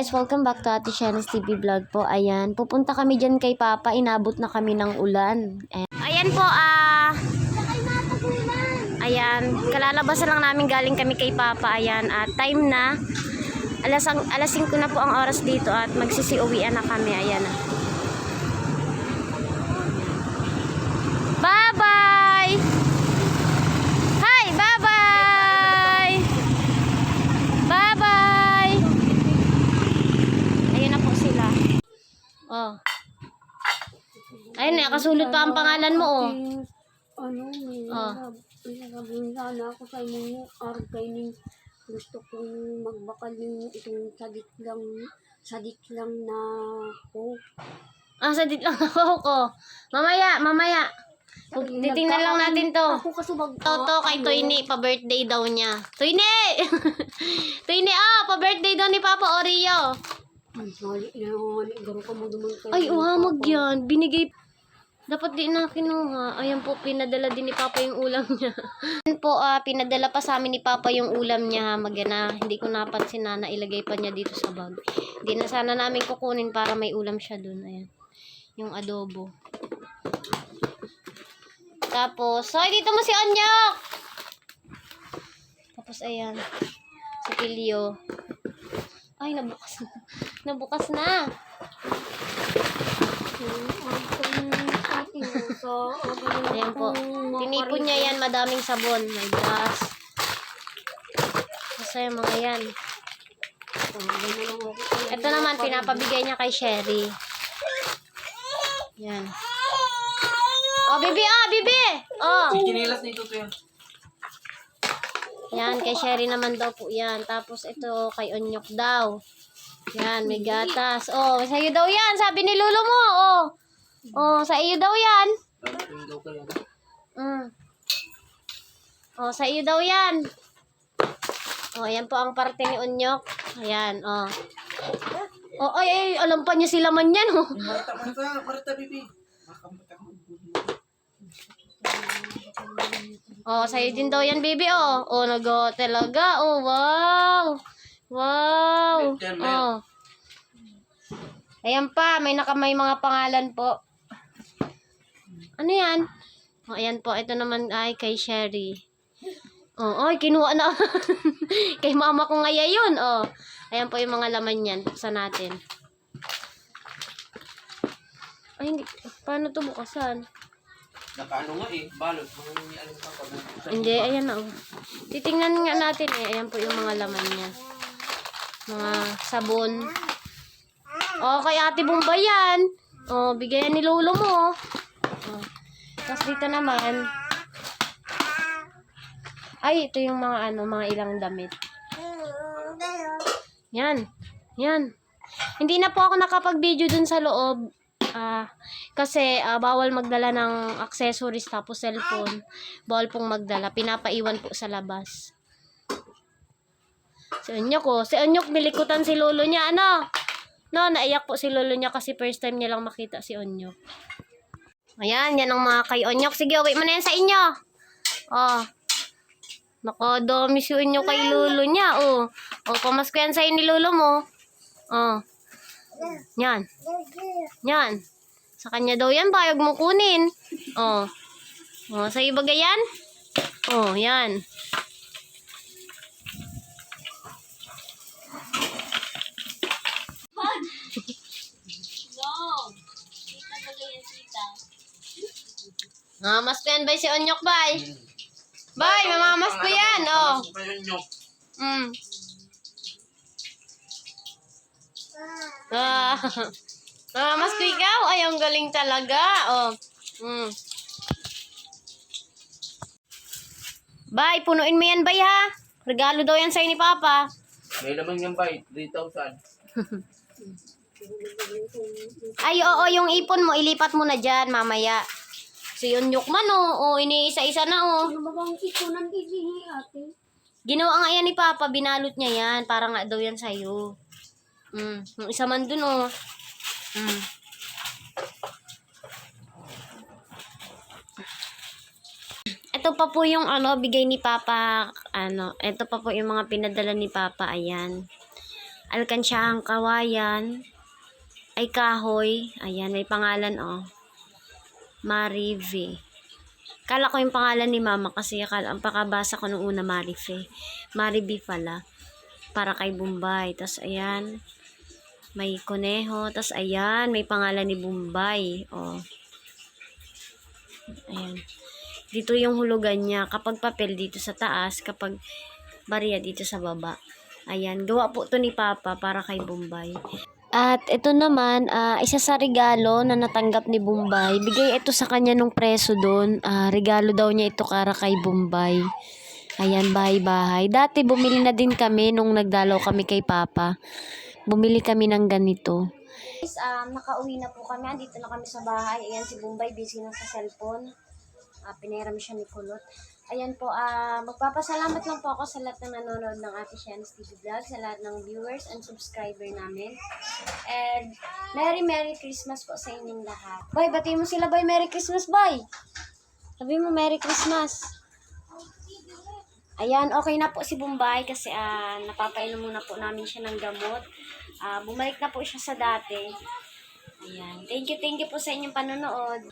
guys, welcome back to Ate Shannon's TV vlog po. Ayan, pupunta kami dyan kay Papa, inabot na kami ng ulan. Ayan, Ayan po, ah... ayan, kalalabas lang namin galing kami kay Papa. Ayan, at time na. Alas, alas 5 na po ang oras dito at magsisiuwian na kami. Ayan na. Bye-bye! Hi! Bye-bye! Bye-bye! Ayun na po sila. Oh. Ayun na, kasulot pa ang pangalan mo, oh. Ano, may Oh. oh. nagsabihin sana ako sa inyo, araw kayo ning gusto kong magbakal yung itong sadik lang, sadik lang na ko. Ah, sa dit lang ako ko. Mamaya, mamaya. Titingnan lang natin to. Ako kasi mag... Toto kay Toyne, pa-birthday daw niya. Toyne! Toyne, ah, pa-birthday daw ni Papa Oreo. Ay, uhamag yan. Binigay. Dapat di na kinuha. Ayan po, pinadala din ni Papa yung ulam niya. Ayan po, ah, pinadala pa sa amin ni Papa yung ulam niya. Magana, hindi ko napansin na nailagay pa niya dito sa bag. Hindi na sana namin kukunin para may ulam siya dun. Ayan. Yung adobo. Tapos, ay, dito mo si Anyok! Tapos, ayan. Si Pilio. Ay, nabukas na. Nabukas na. Ayan po. Tinipon niya yan, madaming sabon. My gosh. Masaya mga yan. Ito naman, pinapabigay niya kay Sherry. Yan. Oh, bibi, ah, bibi! Oh, Kinilas nito to yan. Yan, kay Sherry naman daw po yan. Tapos ito, kay Onyok daw. Yan, may gatas. Oh, sa iyo daw yan, sabi ni Lolo mo. Oh, oh sa iyo daw yan. Mm. Oh, sa iyo daw yan. Oh, ayan po ang parte ni Onyok. Ayan, oh. Oh, ay, ay, alam pa niya sila man yan, oh. Marta, Marta, Marta, bibi. Makamata mo. Oh, sa'yo din daw yan, baby, oh. Oh, nag talaga, oh, wow. Wow. Oh. Ayan pa, may nakamay mga pangalan po. Ano yan? Oh, ayan po, ito naman ay kay Sherry. Oh, ay, kinuha na. kay mama ko ngaya yun, oh. Ayan po yung mga laman yan. Buksan natin. Ay, hindi. Paano to bukasan? Nakaano nga eh, balot. Ka pa. Hindi, ayan na. oh. Titingnan nga natin eh. Ayan po yung mga laman niya. Mga sabon. Oh, kay Ate Bombay yan. Oh, bigayan ni Lolo mo. Oh. Tapos dito naman. Ay, ito yung mga ano, mga ilang damit. Yan. Yan. Hindi na po ako nakapag-video dun sa loob. Ah, kasi ah, bawal magdala ng accessories tapos cellphone. Bawal pong magdala. Pinapaiwan po sa labas. Si Onyok ko. Si Onyok, nilikutan si lolo niya. Ano? No, naiyak po si lolo niya kasi first time niya lang makita si Onyok. Ayan, yan ang mga kay Onyok. Sige, wait mo na yan sa inyo. Oh. Nakadami si Onyok kay lolo niya. Oh. Oh, pamasko yan sa'yo ni lolo mo. Oh. Yan. Yan. Sa kanya daw yan, bayag mo kunin. Oh. Oh, sa iba yan? Oh, yan. Mamamas ko yan, bay, si Onyok, bay. Bay, mamamas ko yan, oh. Kayo nyo. Mm. Ah. Mamamas ko ikaw? Ay, ang galing talaga. Oh. Mm. Bay, punuin mo yan, bay, ha? Regalo daw yan sa'yo ni Papa. May laman yung bite, 3,000. Ay, oo, yung ipon mo, ilipat mo na dyan, mamaya. Si Onyok man, oh. Oh, iniisa-isa na, oh. Ano ba bang idihi ate? Ginawa nga yan ni Papa, binalot niya yan. Para nga daw yan sa'yo. Mm. Yung isa man dun, oh. Mm. Ito pa po yung ano, bigay ni Papa, ano, ito pa po yung mga pinadala ni Papa, ayan. alkansyahang kawayan, ay kahoy. Ayan, may pangalan oh. Marive. Kala ko yung pangalan ni mama kasi akala, ang pakabasa ko nung una Marife. Maribe pala. Para kay Bombay. Tapos ayan, may kuneho. Tapos ayan, may pangalan ni Bombay. Oh. Ayan. Dito yung hulugan niya. Kapag papel dito sa taas, kapag barya dito sa baba. Ayan, gawa po to ni Papa para kay Bombay. At ito naman, ah, isa sa regalo na natanggap ni Bombay. Bigay ito sa kanya nung preso doon. Ah, regalo daw niya ito para kay Bombay. Ayan, bahay-bahay. Dati bumili na din kami nung nagdalaw kami kay Papa. Bumili kami ng ganito. Guys, um, nakauwi na po kami. Andito na kami sa bahay. Ayan, si Bombay busy na sa cellphone. Uh, pinahiram siya ni Kulot. Ayan po, ah magpapasalamat lang po ako sa lahat ng nanonood ng Ate Shan's TV Vlog, sa lahat ng viewers and subscriber namin. And Merry Merry Christmas po sa inyong lahat. Boy, batiin mo sila, boy. Merry Christmas, boy! Sabi mo, Merry Christmas. Ayan, okay na po si Bombay kasi ah napapainom muna po namin siya ng gamot. Ah bumalik na po siya sa dati. Ayan. Thank you, thank you po sa inyong panonood.